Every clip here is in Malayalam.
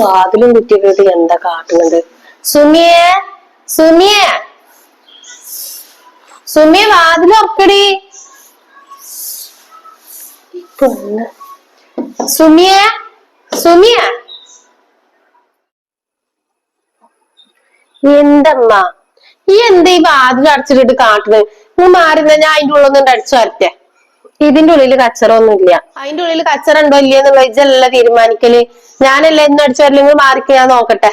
വാതിലും കുറ്റിയിട്ട് എന്താ കാട്ടുന്നത്? സുമിയെ സുമിയെ. സുമിയെ വാതിൽ ഒക്കടി സുമിയെ സുമിയ. എന്തമ്മ? ഈ എന്താ ഈ വാതിൽ അടച്ചിട്ടിട്ട് കാട്ടുന്നത്? നീ മാറുന്ന ഞാൻ അതിന്റെ ഉള്ളൊന്നും അടിച്ചു വരട്ടെ? ഇതിന്റെ ഉള്ളിൽ കച്ചറൊന്നും ഇല്ല അതിന്റെ ഉള്ളിൽ കച്ചറ ഉണ്ടോ ഇല്ലേ എന്നുള്ള ഇജല്ല തീരുമാനിക്കൽ. ഞാനല്ലേ എന്ന് അടിച്ചു വരലെങ്കിൽ മാറിക്ക് ഞാൻ നോക്കട്ടെ.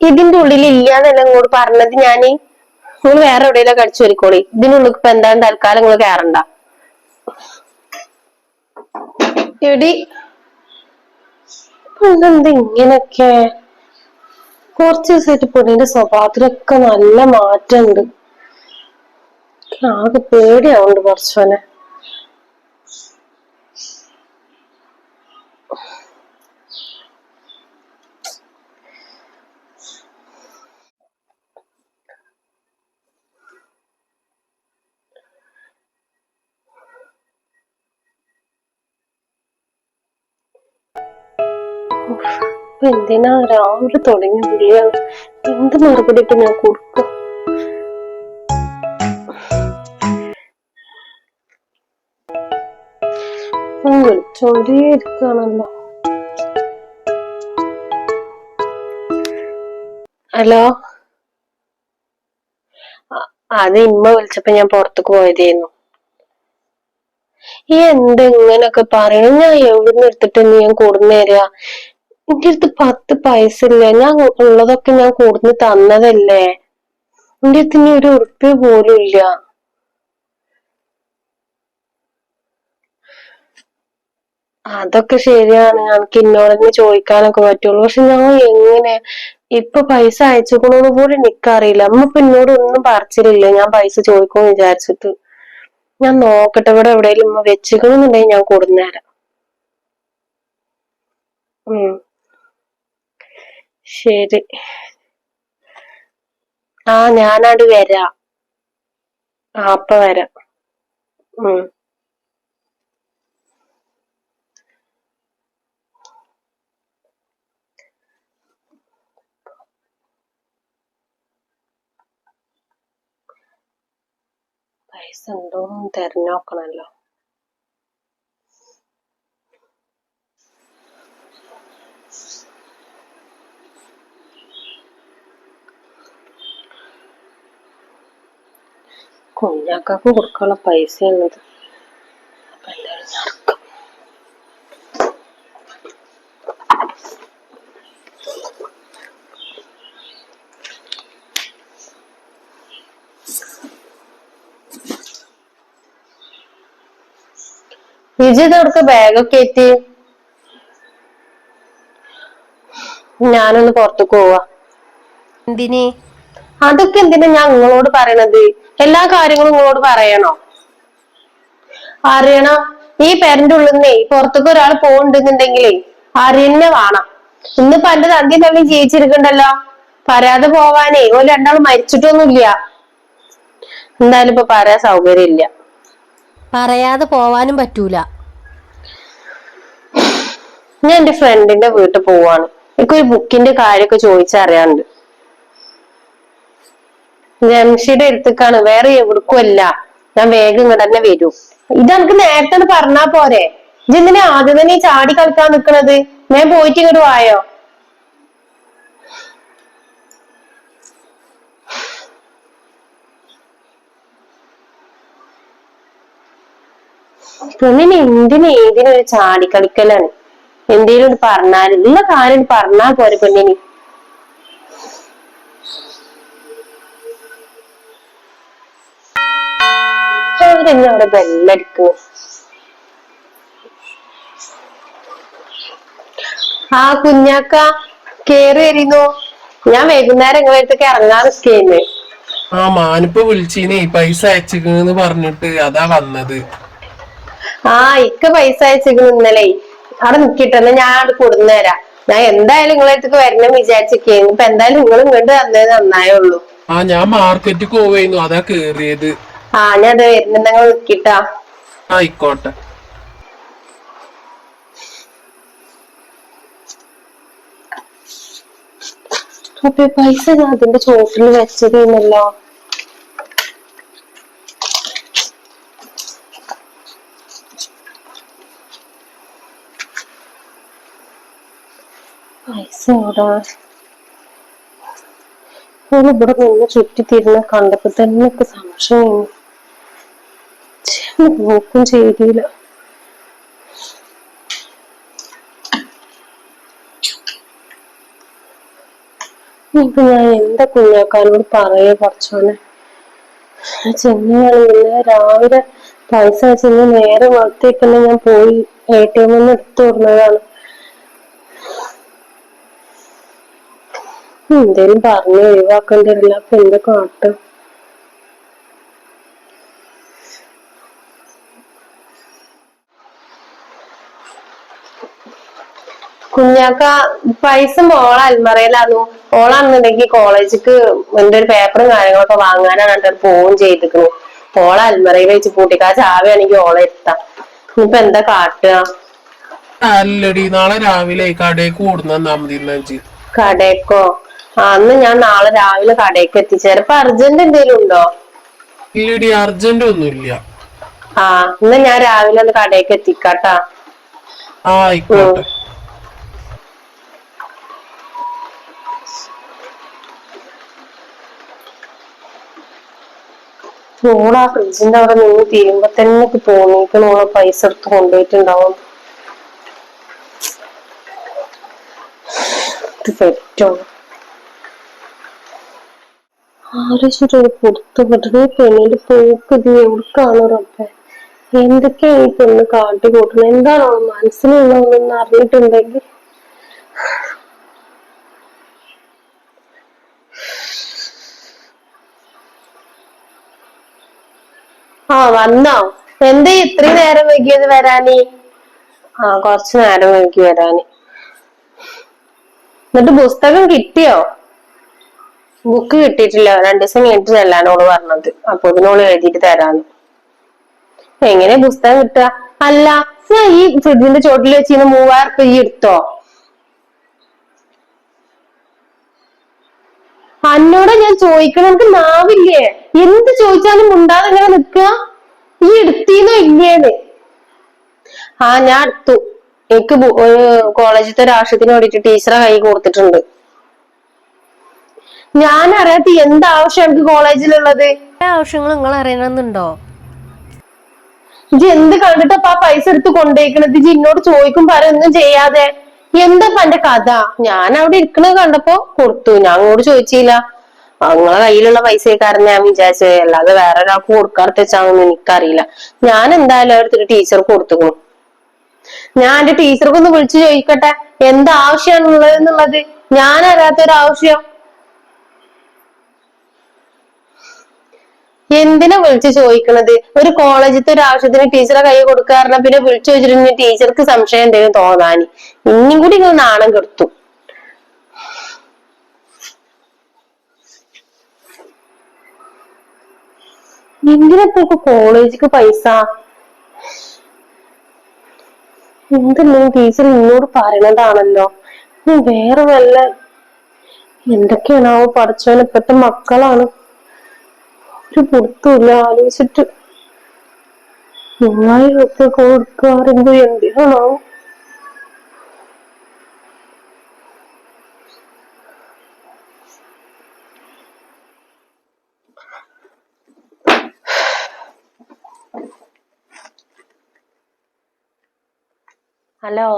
ഇതിന്റെ ഉള്ളിൽ ഇല്ലാന്നല്ല ഇങ്ങോട്ട് പറഞ്ഞത് ഞാൻ? നിങ്ങൾ വേറെ എവിടെയെങ്കിലും അടിച്ചു വരിക്കോളി ഇതിനുള്ളിൽ ഇപ്പൊ എന്താണ് തൽക്കാലം നിങ്ങൾ കയറണ്ട എടി. ഇങ്ങനൊക്കെ കുറച്ച് ദിവസമായിട്ട് പൊടിന്റെ സ്വഭാവത്തിലൊക്കെ നല്ല മാറ്റമുണ്ട്. ആകെ പേടിയാവുണ്ട് കുറച്ചോനെ എന്തിനാ രാവിലെ തുടങ്ങി എന്ത് മറുപടി ഇപ്പൊ ഞാൻ കൊടുക്കും ഹലോ? അത് ഇമ്മ വിളിച്ചപ്പോ ഞാൻ പുറത്തേക്ക് പോയതായിരുന്നു ഈ എന്തെങ്ങനൊക്കെ പറയണ? ഞാൻ എവിടുന്ന് എടുത്തിട്ട് ഞാൻ കൂടുന്ന തരാ? എന്റെ അടുത്ത് പത്ത് പൈസ ഇല്ല ഞാൻ ഉള്ളതൊക്കെ ഞാൻ കൊടുന്ന് തന്നതല്ലേ? എന്റെ അടുത്ത് ഇനി ഒരു ഉറുപ്പ്യ പോലും ഇല്ല. അതൊക്കെ ശരിയാണ്. എനിക്ക് ഇന്നോടന്നെ ചോദിക്കാനൊക്കെ പറ്റുള്ളൂ. പക്ഷെ ഞാൻ എങ്ങനെ ഇപ്പൊ പൈസ അയച്ചുകൊണ്ടു പോലും എനിക്കറിയില്ല. അമ്മ ഇപ്പൊ എന്നോട് ഒന്നും പറിച്ചിലില്ല. ഞാൻ പൈസ ചോദിക്കുമെന്ന് വിചാരിച്ചിട്ട്. ഞാൻ നോക്കട്ടെ. ഇവിടെ എവിടെയെങ്കിലും ഉമ്മ വെച്ചിക്കണമെന്നുണ്ടെങ്കിൽ ഞാൻ കൊടുന്നേരാം. ഉം. ശരി. ആ ഞാനത് വരാം. ആ അപ്പൊ വരാം. ഉം. പൈസ ഉണ്ടോന്ന് തെരഞ്ഞോക്കണല്ലോ. കുഞ്ഞാക്കാക്ക് കൊടുക്കാനുള്ള പൈസയാണിത്. അപ്പൊ എന്തായാലും നടക്കും വിജിത് അവിടുത്തെ ബാഗൊക്കെ എത്തി ഞാനൊന്ന് പുറത്തു പോവാ. എന്തിന്? അതൊക്കെ എന്തിനാ ഞാൻ നിങ്ങളോട് പറയണത്? എല്ലാ കാര്യങ്ങളും നിങ്ങളോട് പറയണോ? അറിയണം. ഈ പേരന്റെ ഉള്ളിൽ നിന്നേ പുറത്തേക്ക് ഒരാൾ പോകണ്ടെന്നുണ്ടെങ്കിലേ അറിയന്നെ വേണം. ഇന്ന് പണ്ട് തന്തി തള്ളി ജീവിച്ചിരിക്കണ്ടല്ലോ. പറയാതെ പോവാനേ ഓ രണ്ടാൾ മരിച്ചിട്ടൊന്നുമില്ല. എന്തായാലും ഇപ്പൊ പറയാൻ സൗകര്യം ഇല്ല പറയാതെ പോവാനും പറ്റൂല. ഞാൻ എന്റെ ഫ്രണ്ടിന്റെ വീട്ടിൽ പോവാണ്. എനിക്കൊരു ബുക്കിന്റെ കാര്യമൊക്കെ ചോദിച്ചറിയാനുണ്ട്. ജംഷിയുടെ അടുത്തേക്കാണ്. വേറെ അല്ല ഞാൻ വേഗം ഇങ്ങോട്ട് തന്നെ വരൂ. ഇത് നമുക്ക് നേരത്തെ പറഞ്ഞാ പോരെ. ഇതെന്തിനാ ആദ്യം തന്നെ ചാടി കളിക്കാൻ നിക്കണത്? ഞാൻ പോയിട്ട് ഇങ്ങോട്ട് വായോ? പെണ്ണിന് എന്തിനു ഏതിനൊരു ചാടിക്കളിക്കലാണ്? എന്തേലും പറഞ്ഞാൽ ഉള്ള കാര്യം പറഞ്ഞാൽ പോരെ പെണ്ണിനി അവരെന്നെ അവിടെ ബെല്ലടിക്കുന്നു ആ കുഞ്ഞാക്ക കേറി വരുന്നു. ഞാൻ വൈകുന്നേരം നിങ്ങളെ അടുത്തേക്ക് ഇറങ്ങാൻ സ്കീമ് ആ മാനിപ്പോ വിളിച്ചീനെ പൈസ അയച്ചിക്കണെന്ന് പറഞ്ഞിട്ട് അതാ വന്നത്. ആ ഇക്ക പൈസ അയച്ചിരിക്കുന്നു ഇന്നലെ. അവിടെ നിക്കിട്ടെന്ന് ഞാൻ അവിടെ കൊടുന്നേരാ ഞാൻ എന്തായാലും നിങ്ങളെ അടുത്തേക്ക് വരണം വിചാരിച്ചിരിക്കുന്നു ഇപ്പൊ എന്തായാലും നിങ്ങൾ ഇങ്ങോട്ട് തന്നേ നന്നായുള്ളൂ ആ ഞാൻ മാർക്കറ്റ് പോവായിരുന്നു. അതാ കേറിയത്. ആ ഞാൻ അത് വരുന്നുണ്ടെങ്കിൽ നിക്കിട്ടാ. ആയിക്കോട്ടെ. പൈസ ഞാൻ അതിന്റെ ചോട്ടിൽ വെച്ചതീന്നല്ലോ പൈസ ഇവിടെ നിന്ന് ചുറ്റിത്തിരുന്ന് കണ്ടപ്പോ തന്നെ ഒക്കെ സംശയം നോക്കും ചെയ്തില്ല. ഇപ്പൊ ഞാൻ എന്താ കുഞ്ഞാക്കാനോട് പറയേ കുറച്ചോനെ ചെന്നാണെങ്കിൽ രാവിലെ പൈസ ചെന്ന് നേരെ വളർത്തേക്കന്നെ ഞാൻ പോയി എ ടി എമ്മിൽ നിന്ന് എടുത്തു വിടുന്നതാണ് എന്തേലും പറഞ്ഞു ഒഴിവാക്കണ്ടല്ല അപ്പൊ എന്ത് കാട്ടും. കുഞ്ഞാക്ക പൈസ മോള അൽമറയിലാന്നു. ഓളാണെന്നുണ്ടെങ്കിൽ കോളേജിക്ക് എന്റെ ഒരു പേപ്പറും കാര്യങ്ങളൊക്കെ വാങ്ങാനാണ് എന്നിട്ട് പോവും ചെയ്തിക്കണു. ഓള അൽമറയിൽ വെച്ച് പൂട്ടിക്കാ. ചാവിയാണെങ്കിൽ ഓളെ എത്താം. ഇനിയിപ്പൊ എന്താ കാട്ടുക? അല്ലടി നാളെ രാവിലെ കടയിൽ കൂടുന്ന കടേക്കോ? അന്ന് ഞാൻ നാളെ രാവിലെ കടയ്ക്ക് എത്തിച്ചേരാം. ഇപ്പൊ അർജന്റ് എന്തേലും ഉണ്ടോ? ഇല്ലടി അർജന്റ് ഒന്നുമില്ല. ആ ഇന്ന് ഞാൻ രാവിലെ ഒന്ന് കടയ്ക്ക് എത്തിക്കാട്ടാ. ആ ആയിക്കോട്ടെ. ഓൾ ആ ഫ്രിഡ്ജിന്റെ അവിടെ നിന്ന് തീരുമ്പോ തന്നെ തോന്നിയിട്ട് ഓളെ പൈസ എടുത്ത് കൊണ്ടുപോയിട്ടുണ്ടാവും. ഇത് പറ്റോ? ആലോചിച്ചിട്ട് പുറത്ത് പെട്ടത് പെണ്ണിന്റെ പോക്ക് ഇത് റബ്ബെ? എന്തൊക്കെയാണ് ഈ പെണ്ണ് കാട്ടി കൂട്ടുന്നത് എന്താണോ മനസ്സിലുള്ളതെന്ന് അറിഞ്ഞിട്ടുണ്ടെങ്കിൽ? ആ വന്നോ. എന്താ ഇത്രയും നേരം വൈകിയത് വരാന്? ആ കൊറച്ചു നേരം വൈകി വരാന്. എന്നിട്ട് പുസ്തകം കിട്ടിയോ? ബുക്ക് കിട്ടിയിട്ടില്ല. രണ്ടു ദിവസം കഴിഞ്ഞിട്ട് ചെല്ലാനോട് പറഞ്ഞത്. അപ്പൊ ഇതിനോട് എഴുതിയിട്ട് തരാന്ന്. എങ്ങനെ പുസ്തകം കിട്ടുക? അല്ല ഞാൻ ഈ ഫ്രിഡ്ജിന്റെ ചോട്ടിൽ വെച്ചിരുന്ന മൂവായിരം പേ എടുത്തോ? അന്നോടെ ഞാൻ ചോദിക്കണം. എനിക്ക് നാവില്ലേ? എന്ത് ചോദിച്ചാലും മുണ്ടാതെ ഇങ്ങനെ നിക്കുക ഈ എടുത്തീന്നോ ഇല്ലേന്ന്? ആ ഞാൻ എടുത്തു. എനിക്ക് കോളേജിലത്തെ ഒരു ആവശ്യത്തിന് വേണ്ടിട്ട് ടീച്ചറെ കൈ കൊടുത്തിട്ടുണ്ട്. ഞാൻ അറിയാത്ത എന്ത് ആവശ്യം എനിക്ക് കോളേജിലുള്ളത്? ആവശ്യങ്ങൾ നിങ്ങൾ അറിയണമെന്നുണ്ടോ? ഇജ്ജ് എന്ത് കണ്ടിട്ടപ്പ ആ പൈസ എടുത്ത് കൊണ്ടേക്കണത്? ഇജ്ജ് എന്നോട് ചോദിക്കും പറയൊന്നും ചെയ്യാതെ. എന്താ എന്റെ കഥ? ഞാൻ അവിടെ ഇരിക്കണത് കണ്ടപ്പോ കൊടുത്തു. ഞാൻ അങ്ങോട്ട് ചോദിച്ചില്ല. നിങ്ങളെ കയ്യിലുള്ള പൈസക്കാരൻ ഞാൻ വിചാരിച്ചത്. അല്ലാതെ വേറെ ഒരാൾക്ക് കൊടുക്കാത്ത വെച്ചാണെന്ന് എനിക്കറിയില്ല. ഞാൻ എന്തായാലും എടുത്തിട്ട് ടീച്ചർ കൊടുത്തുക്കണു. ഞാൻ എന്റെ ടീച്ചർക്കൊന്ന് വിളിച്ചു ചോദിക്കട്ടെ. എന്താവശ്യമാണുള്ളത് എന്നുള്ളത്? ഞാൻ അറിയാത്തൊരു ആവശ്യം എന്തിനാ വിളിച്ചു ചോദിക്കണത്? ഒരു കോളേജിലത്തെ ഒരു ആവശ്യത്തിന് ടീച്ചറെ കൈ കൊടുക്കാറില്ല പിന്നെ വിളിച്ചു ചോദിച്ചിട്ട് ടീച്ചർക്ക് സംശയം എന്തെങ്കിലും തോന്നാന്? ഇനിയും കൂടി നിങ്ങൾ നാണം കെടുത്തു. എന്തിനാ ഇപ്പൊ കോളേജിക്ക് പൈസ? എന്തെല്ലാം ടീച്ചർ എന്നോട് പറയണതാണല്ലോ? വേറെ വല്ല എന്തൊക്കെയാണാവോ പഠിച്ചവനെ ഇപ്പത്തെ മക്കളാണ്. ഒരു പുറത്തുമില്ല ആലോചിച്ചിട്ട് മൂവായിരം ഒക്കെ കൊടുക്കാറുണ്ട്. എന്തിനാണോ ഹലോ.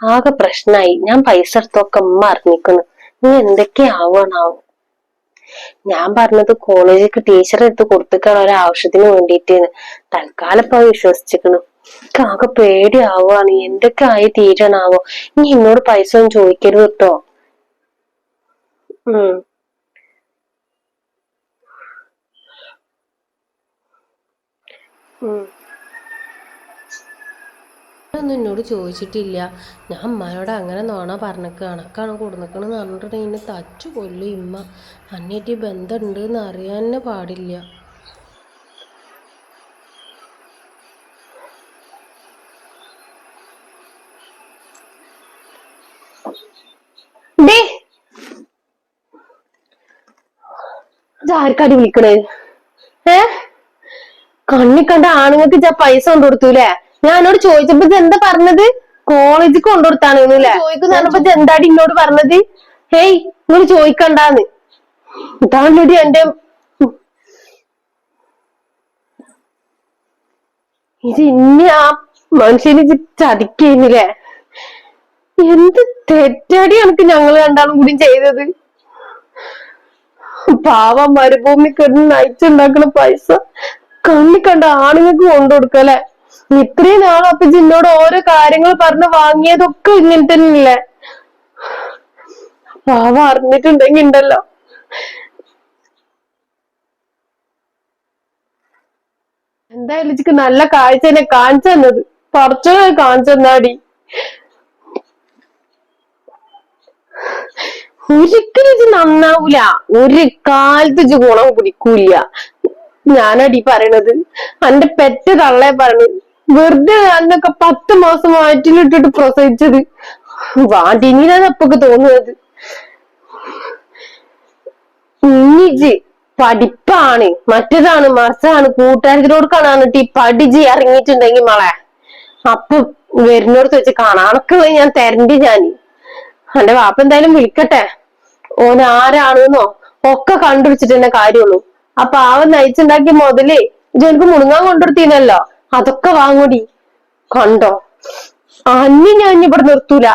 ആകെ പ്രശ്നായി. ഞാൻ പൈസ എടുത്തൊക്കെ ഉമ്മ അറിഞ്ഞിക്കുന്നു. നീ എന്തൊക്കെയാവണാവും? ഞാൻ പറഞ്ഞത് കോളേജിലേക്ക് ടീച്ചർ എടുത്ത് കൊടുത്തിക്കാൻ ഒരു ആവശ്യത്തിന് വേണ്ടിയിട്ട് തൽക്കാലം ഇപ്പൊ വിശ്വസിച്ചിക്കണു. എനിക്ക് ആകെ പേടിയാവുകയാണ്. എന്തൊക്കെ ആയി തീരണാവോ ഇനി എന്നോട് പൈസ ഒന്നും ചോദിക്കരുത് കേട്ടോ. ഉം. ഉം. ഒന്നും എന്നോട് ചോദിച്ചിട്ടില്ല. ഞാൻ അമ്മയോട് അങ്ങനെ നോണ പറഞ്ഞിക്ക് കണക്കാണ് കൊടുന്നിക്കണെന്ന് പറഞ്ഞിട്ടുണ്ടെങ്കിൽ എന്നെ തച്ചു കൊല്ലും ഇമ്മ. അന്നേറ്റ് ബന്ധമുണ്ട് എന്ന് അറിയാൻ തന്നെ പാടില്ല. വിളിക്കണേ? ഏ? കണ്ണി കണ്ട ഞാൻ പൈസ കൊണ്ടു കൊടുത്തൂലേ ഞാൻ എന്നോട് ചോദിച്ചപ്പോ ഇതെന്താ എന്താ പറഞ്ഞത്? കോളേജിൽ കൊണ്ടുകൊടുത്താണ് ചോദിക്കുന്ന പറഞ്ഞപ്പോ എന്താടി എന്നോട് പറഞ്ഞത്? ഹേയ് നിങ്ങൾ ചോദിക്കണ്ടാന്ന്. ഇതാണോടി എന്റെ ഇത് ഇനി ആ മനുഷ്യന് ചതിക്കുന്നില്ലേ എന്ത് തെറ്റടി എനിക്ക് ഞങ്ങൾ രണ്ടാളും കൂടി ചെയ്തത്? പാവ മരുഭൂമി കിടന്ന് നയിച്ചുണ്ടാക്കുന്ന പൈസ കണ്ണി കണ്ട ആണുങ്ങൾക്ക് കൊണ്ടുകൊടുക്കല്ലേ ഇത്രയും നാളും അപ്പൊ ജിന്നോട് ഓരോ കാര്യങ്ങൾ പറഞ്ഞ് വാങ്ങിയതൊക്കെ ഇങ്ങനെ തന്നെയല്ലേ? പാവ അറിഞ്ഞിട്ടുണ്ടെങ്കി ഉണ്ടല്ലോ. എന്തായാലും ഇച്ചിക്ക് നല്ല കാഴ്ച എന്നെ കാണിച്ചു തന്നത്. പറച്ചോ കാണിച്ചു തന്നാടി. ഒരിക്കലും നന്നാവൂല. ഒരു കാലത്ത് ഇത് ഗുണം പിടിക്കൂല ഞാനടി പറയണത്. എന്റെ പെറ്റ് തള്ളേ പറയണത്. വെറുതെ അന്നൊക്കെ പത്ത് മാസം ആറ്റിലിട്ടിട്ട് പ്രസവിച്ചത്. വാണ്ടിനാണ് അപ്പൊക്കെ തോന്നുന്നത്. ഇനിജി പഠിപ്പാണ്. മറ്റേതാണ് മറിച്ചാണ് കൂട്ടുകാരത്തിനോട് കാണാനിട്ട് ഈ പഠിജി ഇറങ്ങിയിട്ടുണ്ടെങ്കിൽ മോളെ. അപ്പൊ വരുന്നോടത്ത് വെച്ച് കാണാനൊക്കെ ഞാൻ തരണ്ടി ഞാൻ എന്റെ വാപ്പ എന്തായാലും വിളിക്കട്ടെ. ഓൻ ആരാണെന്നോ ഒക്കെ കണ്ടുപിടിച്ചിട്ട് തന്നെ കാര്യമുള്ളൂ. ആ പാവം നയിച്ചുണ്ടാക്കിയ മുതലേ ജോലിക്ക് മുണുങ്ങാൻ കൊണ്ടുകൊടുത്തീനല്ലോ അതൊക്കെ വാങ്ങൂടി. കണ്ടോ? അന്നി ഞാൻ ഇവിടെ നിർത്തൂല.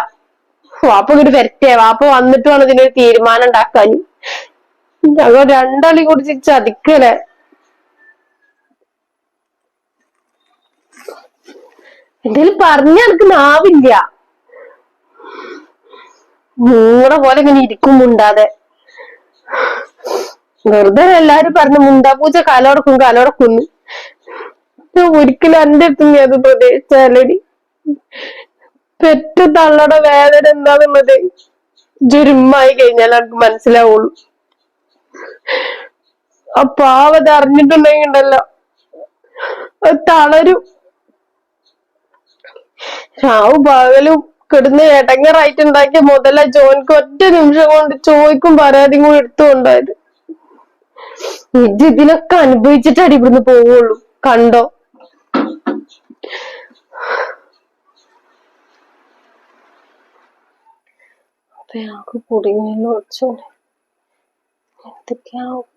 വാപ്പ ഇങ്ങോട്ട് വരട്ടെ. വാപ്പ വന്നിട്ട് വേണം ഇതിനൊരു തീരുമാനം ഉണ്ടാക്കാൻ. ഞങ്ങൾ രണ്ടാളി കൂടി ചതിക്കലേ എന്തേലും പറഞ്ഞ എനിക്ക് നാവില്ല. മൂടെ പോലെ ഇങ്ങനെ ഇരിക്കും മുണ്ടാതെ. വെറുതെ എല്ലാരും പറഞ്ഞു മുണ്ടാപ്പൂച്ച കാലോടക്കും കാലോടക്കുന്നു ഞാൻ ഒരിക്കലും എന്റെ അടുത്ത് നീ അത് പ്രതീക്ഷിച്ചാലടി. പെറ്റ തള്ളയുടെ വേദന എന്താന്നുള്ളത് ജുരുമായി കഴിഞ്ഞാൽ എനിക്ക് മനസ്സിലാവുള്ളൂ. ആ പാവത് അറിഞ്ഞിട്ടുണ്ടെങ്കിൽ ഉണ്ടല്ലോ. തളരും. ചാവും പകലും കിടന്ന് എടങ്ങറായിട്ട് ഉണ്ടാക്കിയ മുതല ജോൻക്ക് ഒറ്റ നിമിഷം കൊണ്ട് ചോയ്ക്കും പരാതിയും കൂടി എടുത്തുകൊണ്ടായത് ഇത് ഇതിനൊക്കെ അനുഭവിച്ചിട്ടാണ് ഇവിടുന്ന് പോവുള്ളൂ. കണ്ടോ? അപ്പൊ ഞങ്ങൾക്ക് കുടുങ്ങിയല്ലോ വെച്ചോനെ എന്തൊക്കെയാവും